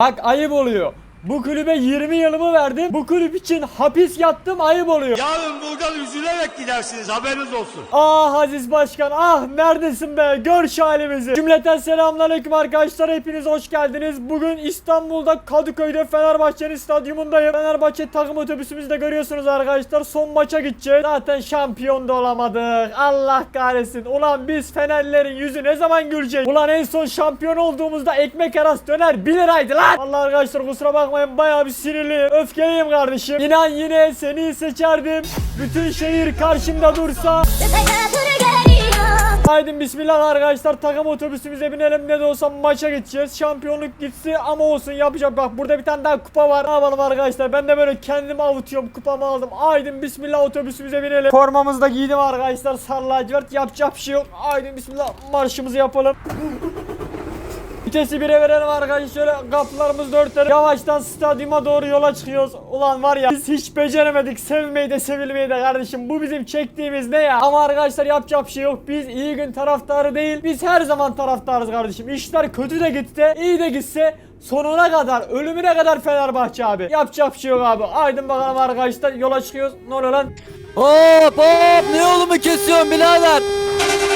Bak ayıp oluyor. Bu kulübe 20 yılımı verdim. Bu kulüp için hapis yattım ayıp oluyor. Yarın buradan üzülerek gidersiniz haberiniz olsun. Ah Aziz Başkan ah neredesin be gör şu halimizi. Cümleten selamünaleyküm arkadaşlar hepiniz hoş geldiniz. Bugün İstanbul'da Kadıköy'de Fenerbahçe'nin stadyumundayım. Fenerbahçe takım otobüsümüzde görüyorsunuz arkadaşlar. Son maça gideceğiz. Zaten şampiyon da olamadık. Allah kahretsin. Ulan biz Fenerlerin yüzü ne zaman gülecek? Ulan en son şampiyon olduğumuzda ekmek arası döner 1 liraydı lan. Vallahi arkadaşlar kusura bakmayın bayağı bir sinirliyim. Öfkeliyim kardeşim. İnan yine seni seçerdim. Bütün şehir karşımda dursa. Haydi bismillah arkadaşlar. Takım otobüsümüze binelim. Ne de olsa maça gideceğiz. Şampiyonluk gitsi ama olsun. Yapacağım bak burada bir tane daha kupa var. Ne yapalım arkadaşlar? Ben de böyle kendimi avutuyorum. Kupamı aldım. Haydi bismillah otobüsümüze binelim. Formamızı da giydim arkadaşlar. Sarı lacivert. Yapacak bir şey yok. Haydi bismillah. Marşımızı yapalım Vitesi bire verelim arkadaşlar şöyle kapılarımızı da örtelim Yavaştan stadyuma doğru yola çıkıyoruz. Ulan var ya biz hiç beceremedik. Sevmeyi de sevilmeyi de kardeşim. Bu bizim çektiğimiz ne ya? Ama arkadaşlar yapacak bir şey yok. Biz iyi gün taraftarı değil Biz her zaman taraftarız kardeşim. İşler kötü de gitti iyi de gitse Sonuna kadar ölümüne kadar Fenerbahçe abi. Yapacak bir şey yok abi. Aydın bakalım arkadaşlar yola çıkıyoruz. Ne oluyor lan? Hop hop. Ne yolumu kesiyorsun birader?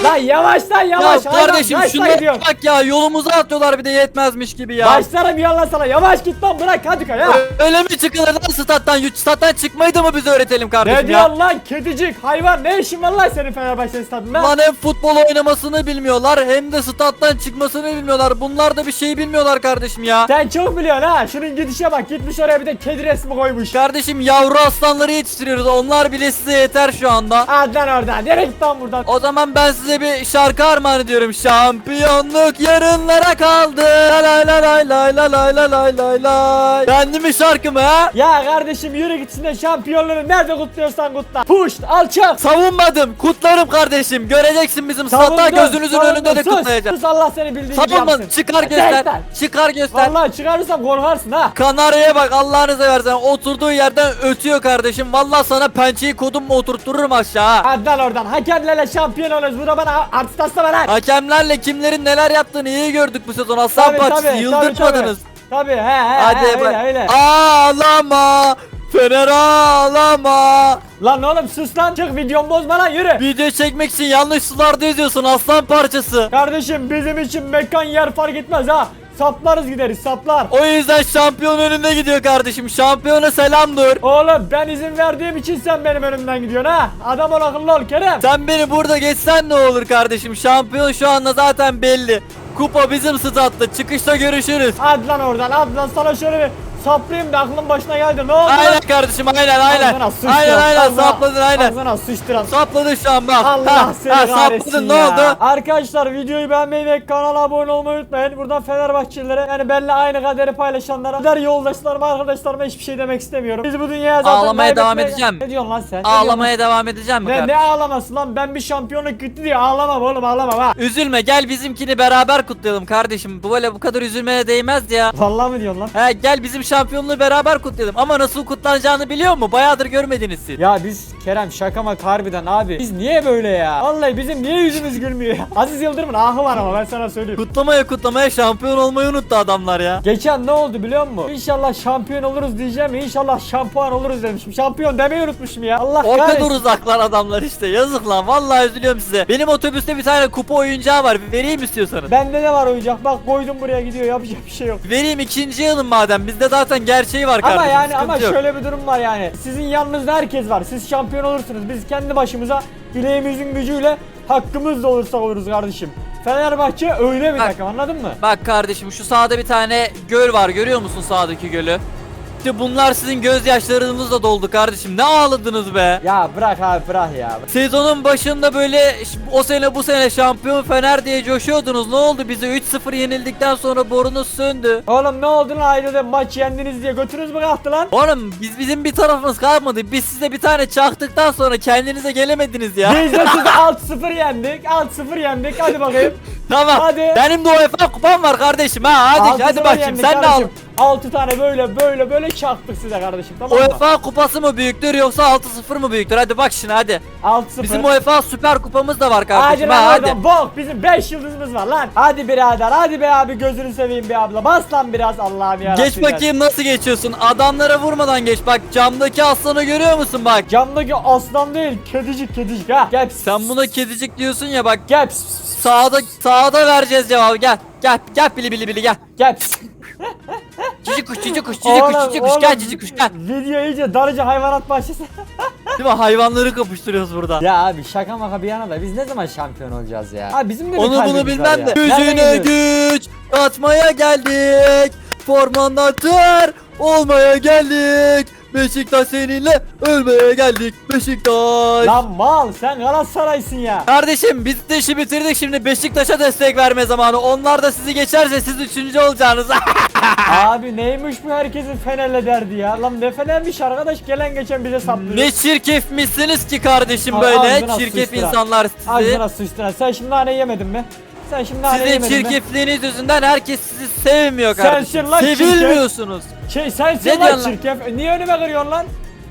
Lan yavaş lan yavaş ya kardeşim şunlara gidiyorsun? bak ya yolumuzu atıyorlar bir de yetmezmiş gibi ya. Başlarım yallah sana yavaş git lan bırak hadi ya Öyle mi çıkılır lan stat'tan? Stat'tan çıkmayı da mı bize öğretelim Ne kardeşim ya? diyorsun lan kedicik hayvan ne işin var lan senin Fenerbahçe stadında? Lan hem futbol oynamasını bilmiyorlar hem de stat'tan çıkmasını bilmiyorlar. Bunlar da bir şey bilmiyorlar kardeşim ya. Sen çok biliyorsun ha şunun gidişe bak gitmiş oraya bir de kedi resmi koymuş. Kardeşim yavru aslanları yetiştiriyoruz. Onlar bile size yeter şu anda. Hadi lan oradan nereye git lan buradan? O zaman ben size bir şarkı armağan ediyorum. Şampiyonluk yarınlara kaldı. Lay lay lay lay lay lay lay lay lay lay. Beğendin mi şarkımı ha? Ya kardeşim yürü gitsin de şampiyonluğunu nerede kutluyorsan kutla. Puşt alçak. Savunmadım. Kutlarım kardeşim. Göreceksin bizim statta Savundun, gözünüzün savundun. önünde de Sus, kutlayacağız. Sus Allah seni bildiği gibi Savunma. yapsın. Çıkar göster. Çıkar göster. Vallahi çıkarırsan korkarsın ha. Kanarya'ya bak Allah'ını seversen oturduğu yerden ötüyor kardeşim. Vallahi sana pençeyi kodum mu oturttururum aşağı. Hadi lan oradan. Hakemlerle şampiyon oluyoruz. Burada bana artist hastama lan. Hakemlerle kimlerin neler yaptığını iyi gördük bu sezon. Aslan Tabii, parçası tabii, yıldırmadınız. Tabii he he Hadi he, öyle öyle. Ağlama. Fener ağlama. Lan oğlum sus lan. Çık videomu bozma lan yürü. Video çekmek için yanlış sularda yazıyorsun aslan parçası. Kardeşim bizim için mekan yer fark etmez ha. Saplarız gideriz saplar. O yüzden şampiyon önünde gidiyor kardeşim. Şampiyona selam dur. Oğlum ben izin verdiğim için sen benim önümden gidiyorsun ha. Adam ol akıllı ol Kerem. Sen beni burada geçsen ne olur kardeşim? Şampiyon şu anda zaten belli. Kupa bizim statta. Çıkışta görüşürüz. Hadi lan oradan hadi lan sana şöyle bir saplayayım da aklın başına geldi. Ne oldu Aynen lan? kardeşim aynen aynen. Ağzına sıçtıran, Aynen aynen ağzına- sapladın aynen. Ağzına sıçtıran. Sapladın şu an bak. Allah Ha, seni ha, kahretsin sapladın ne ya. oldu? Arkadaşlar videoyu beğenmeyi ve kanala abone olmayı unutmayın. Buradan Fenerbahçelilere yani benimle aynı kaderi paylaşanlara, diğer yoldaşlarıma, arkadaşlarıma hiçbir şey demek istemiyorum. Biz bu dünyaya zaten Ağlamaya devam kaybetmeye- edeceğim. Ne diyorsun lan sen? Ne diyorsun? Ağlamaya devam edeceğim mi Ne, kardeşim? ne ağlaması lan ben bir şampiyonluk gitti diye ağlamam oğlum ağlamam ha. Üzülme gel bizimkini beraber kutlayalım kardeşim. Bu böyle bu kadar üzülmeye değmez ya. Vallahi mi diyorsun lan? He gel bizim şampiyonluğu beraber kutlayalım. Ama nasıl kutlanacağını biliyor mu? Bayağıdır görmediniz siz. Ya biz Kerem şaka maka harbiden abi. Biz niye böyle ya? Vallahi bizim niye yüzümüz gülmüyor ya? Aziz Yıldırım'ın ahı var ama ben sana söyleyeyim. Kutlamaya kutlamaya şampiyon olmayı unuttu adamlar ya. Geçen ne oldu biliyor musun? İnşallah şampiyon oluruz diyeceğim. İnşallah şampuan oluruz demişim. Şampiyon demeyi unutmuşum ya. Allah O kahretsin. kadar uzaklar adamlar işte. Yazık lan. Vallahi üzülüyorum size. Benim otobüste bir tane kupa oyuncağı var. Vereyim istiyorsanız. Bende ne var oyuncak? Bak koydum buraya gidiyor. Yapacak bir şey yok. Vereyim ikinci yılın madem. Bizde zaten gerçeği var kardeşim. Ama yani sıkıntı ama yok. şöyle bir durum var yani. Sizin yanınızda herkes var. Siz şampiyon olursunuz. Biz kendi başımıza bileğimizin gücüyle hakkımız da olursa oluruz kardeşim. Fenerbahçe öyle bir Bak. takım anladın mı? Bak kardeşim şu sağda bir tane göl var. Görüyor musun sağdaki gölü? İşte bunlar sizin gözyaşlarınızla doldu kardeşim. Ne ağladınız be? Ya bırak abi bırak ya. Sezonun başında böyle o sene bu sene şampiyon Fener diye coşuyordunuz. Ne oldu? Bize 3-0 yenildikten sonra borunuz söndü. Oğlum ne oldu lan ayrıca maç yendiniz diye götünüz mü kalktı lan? Oğlum biz bizim bir tarafımız kalmadı. Biz size bir tane çaktıktan sonra kendinize gelemediniz ya. Biz de sizi 6-0 yendik. 6-0 yendik. Hadi bakayım. tamam. Hadi. Benim de UEFA kupam var kardeşim ha. Hadi 6-0 hadi bakayım sen de al. Kardeşim. 6 tane böyle böyle böyle çaktık size kardeşim tamam mı? UEFA kupası mı büyüktür yoksa 6-0 mı büyüktür? Hadi bak şimdi hadi. 6-0. Bizim UEFA Süper Kupamız da var Hadi kardeşim. lan ha, hadi. bok bizim 5 yıldızımız var lan. Hadi birader hadi be abi gözünü seveyim be abla. Bas lan biraz Allah'ım ya. Geç bakayım nasıl geçiyorsun? Adamlara vurmadan geç. Bak camdaki aslanı görüyor musun bak? Camdaki aslan değil kedicik kedicik ha. Gel. Sen buna kedicik diyorsun ya bak. Gel. Sağda sağda vereceğiz cevabı. Gel. Gel gel bili bili bili gel. Gel. Cici kuş cici kuş cici kuş cici kuş gel cici kuş gel. Video iyice darıca hayvanat bahçesi. Değil mi? Hayvanları kapıştırıyoruz burada. ya abi şaka maka bir yana da biz ne zaman şampiyon olacağız ya? Abi bizim de Onu bunu bilmem de. Gidiyoruz? güç katmaya geldik. Formanda ter olmaya geldik. Beşiktaş seninle ölmeye geldik. Beşiktaş. Lan mal sen Galatasaray'sın ya. Kardeşim biz de işi bitirdik şimdi Beşiktaş'a destek verme zamanı. Onlar da sizi geçerse siz üçüncü olacaksınız. Abi neymiş bu herkesin Fener'le derdi ya. Lan ne Fener'miş arkadaş gelen geçen bize saplıyor. ne çirkefmişsiniz ki kardeşim böyle. ağzına Çirkef sıçtıra. insanlar sizi. Ağzına sıçtıran. Sen şimdi nane yemedin mi? Sen şimdi nane Sizin yemedin mi? çirkefliğiniz yüzünden herkes sizi sevmiyor Sensin kardeşim. lan çirkef. Sevilmiyorsunuz. Şey sensin Ne lan diyorsun lan? çirkef. E, Niye önüme kırıyorsun lan?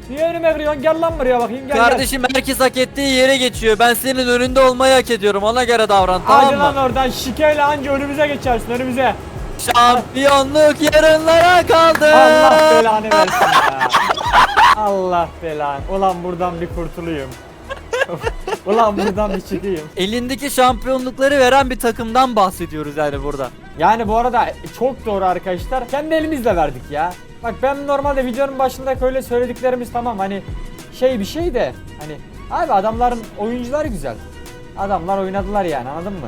Niye önüme kırıyorsun? Gel lan buraya bakayım gel Kardeşim herkes hak ettiği yere geçiyor. Ben senin önünde olmayı hak ediyorum. Ona göre davran gel. Hadi tamam lan mı? oradan şikeyle anca önümüze geçersin önümüze. Şampiyonluk yarınlara kaldı. Allah belanı versin ya. Allah belanı. Ulan buradan bir kurtulayım. Ulan buradan bir çıkayım. Elindeki şampiyonlukları veren bir takımdan bahsediyoruz yani burada. Yani bu arada çok doğru arkadaşlar. Kendi elimizle verdik ya. Bak ben normalde videonun başında öyle söylediklerimiz tamam hani şey bir şey de hani abi adamların oyuncuları güzel. Adamlar oynadılar yani anladın mı?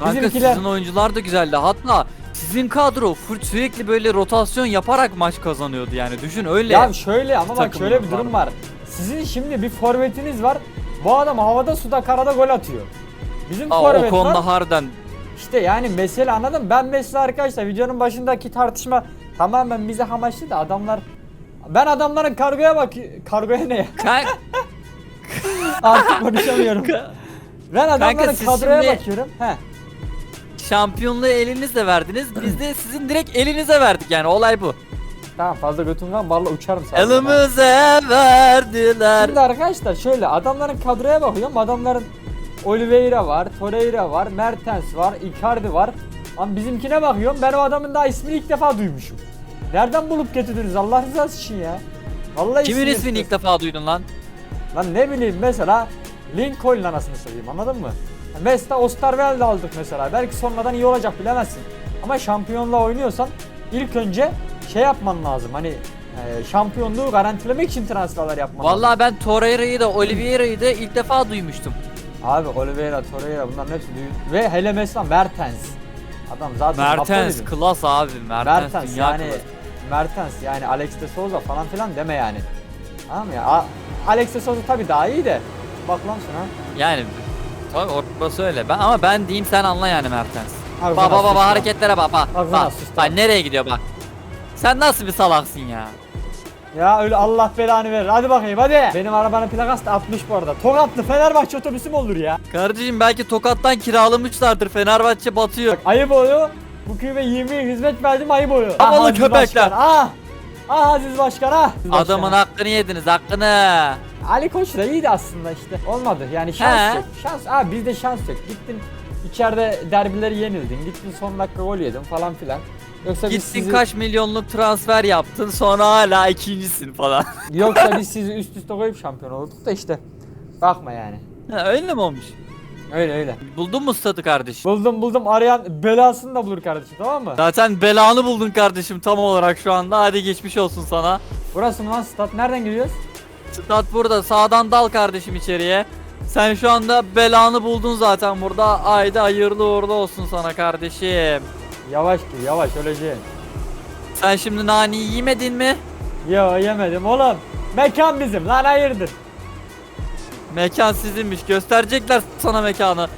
Kanka Bizimkiler- sizin oyuncular da güzeldi. Hatta sizin kadro full sürekli böyle rotasyon yaparak maç kazanıyordu yani. Düşün öyle. Ya şöyle ama bak şöyle bir durum var. Sizin şimdi bir forvetiniz var. Bu adam havada suda karada gol atıyor. Bizim Aa, o forvet konuda var. harbiden İşte yani mesele anladın mı? Ben mesela arkadaşlar videonun başındaki tartışma tamamen mizah amaçlı da adamlar ben adamların kargoya bak kargoya ne ya? Kanka, Artık konuşamıyorum. Ben adamların siz kadroya şimdi- bakıyorum. He. şampiyonluğu elinizle verdiniz. Biz de sizin direkt elinize verdik yani olay bu. Tamam fazla götüm kan valla uçarım sana. Elimize verdiler. Şimdi arkadaşlar şöyle adamların kadroya bakıyorum. Adamların Oliveira var, Torreira var, Mertens var, Icardi var. Ama bizimkine bakıyorum. Ben o adamın daha ismini ilk defa duymuşum. Nereden bulup getirdiniz Allah rızası için ya? Vallahi Kimin ismini ismini ilk defa duydun lan? Lan ne bileyim mesela Lincoln anasını satayım anladın mı? Mesela Osterwelde aldık mesela. Belki sonradan iyi olacak bilemezsin. Ama şampiyonla oynuyorsan ilk önce şey yapman lazım. Hani e, şampiyonluğu garantilemek için transferler yapman lazım. Vallahi ben Torreira'yı da Oliveira'yı da ilk defa duymuştum. Abi Oliveira, Torreira bunların hepsi büyük. Ve hele mesela Mertens. Adam zaten Mertens Napoli'di. klas abi. Mertens, Mertens dünya yani klası. Mertens yani Alex de Souza falan filan deme yani. Tamam ya? A- Alex de Souza tabii daha iyi de. Bak lan şuna. Yani tabii orası öyle. Ben ama ben diyeyim sen anla yani Mertens. Baba baba sıçtı. hareketlere bak bak. Bak, sıçtı. bak nereye gidiyor bak. Sen nasıl bir salaksın ya? Ya öyle Allah belanı verir. Hadi bakayım hadi. Benim arabanın plakası da 60 bu arada. Tokatlı Fenerbahçe otobüsü mü olur ya? Kardeşim belki Tokat'tan kiralamışlardır. Fenerbahçe batıyor. Bak ayıp oluyor. Bu köyde 20 yıl hizmet verdim ayıp oluyor. Havalı Aziz köpekler. Ah. Ah Aziz Başkan ah. Aziz Adamın Başkan. hakkını yediniz hakkını. Ali Koç da iyiydi aslında işte. Olmadı. Yani şans He. yok. Şans. Abi bizde şans yok. Gittin içeride derbileri yenildin. Gittin son dakika gol yedin falan filan. Yoksa biz Gittin sizi, kaç milyonluk transfer yaptın sonra hala ikincisin falan. yoksa biz sizi üst üste koyup şampiyon olurduk da işte. Bakma yani. Ha, öyle mi olmuş? Öyle öyle. Buldun mu stadı kardeşim? Buldum buldum arayan belasını da bulur kardeşim tamam mı? Zaten belanı buldun kardeşim tam olarak şu anda. Hadi geçmiş olsun sana. Burası mı lan stat? Nereden giriyoruz? Stat burada. Sağdan dal kardeşim içeriye. Sen şu anda belanı buldun zaten burada. Ayda hayırlı uğurlu olsun sana kardeşim. Yavaş gir yavaş öleceğim. Sen şimdi nani yemedin mi? Yo yemedim oğlum. Mekan bizim lan hayırdır. Mekan sizinmiş. Gösterecekler sana mekanı.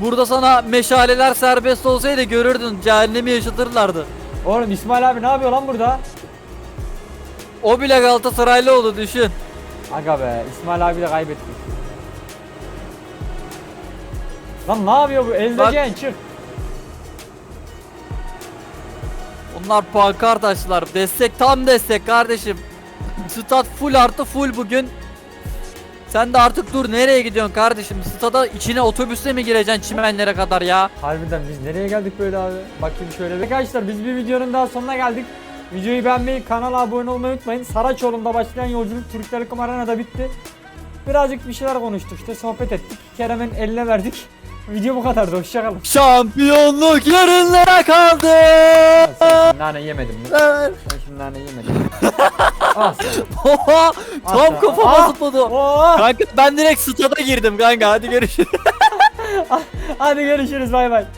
Burada sana meşaleler serbest olsaydı görürdün. Cehennemi yaşatırlardı. Oğlum İsmail abi ne yapıyor lan burada? O bile Galatasaraylı oldu düşün. Aga be İsmail abi de kaybettik. Lan ne yapıyor bu? Ezeceksin çık. Adamlar pankart açtılar. Destek tam destek kardeşim. Stat full artı full bugün. Sen de artık dur nereye gidiyorsun kardeşim? Stada içine otobüsle mi gireceksin çimenlere kadar ya? Harbiden biz nereye geldik böyle abi? Bakayım şöyle. Arkadaşlar biz bir videonun daha sonuna geldik. Videoyu beğenmeyi, kanala abone olmayı unutmayın. Saraçoğlu'nda başlayan yolculuk Türk Telekom Arena'da bitti. Birazcık bir şeyler konuştuk işte sohbet ettik. Kerem'in eline verdik. Video bu kadardı. Hoşçakalın. Şampiyonluk yarınlara kaldı. Şimdi nane yemedin mi? Sen şimdi nane yemedin. ah sen. Oha, tam Ah, kafama ah. zıpladı. Oo! Kanka ben direkt stada girdim kanka hadi görüşürüz. Hadi görüşürüz bay bay.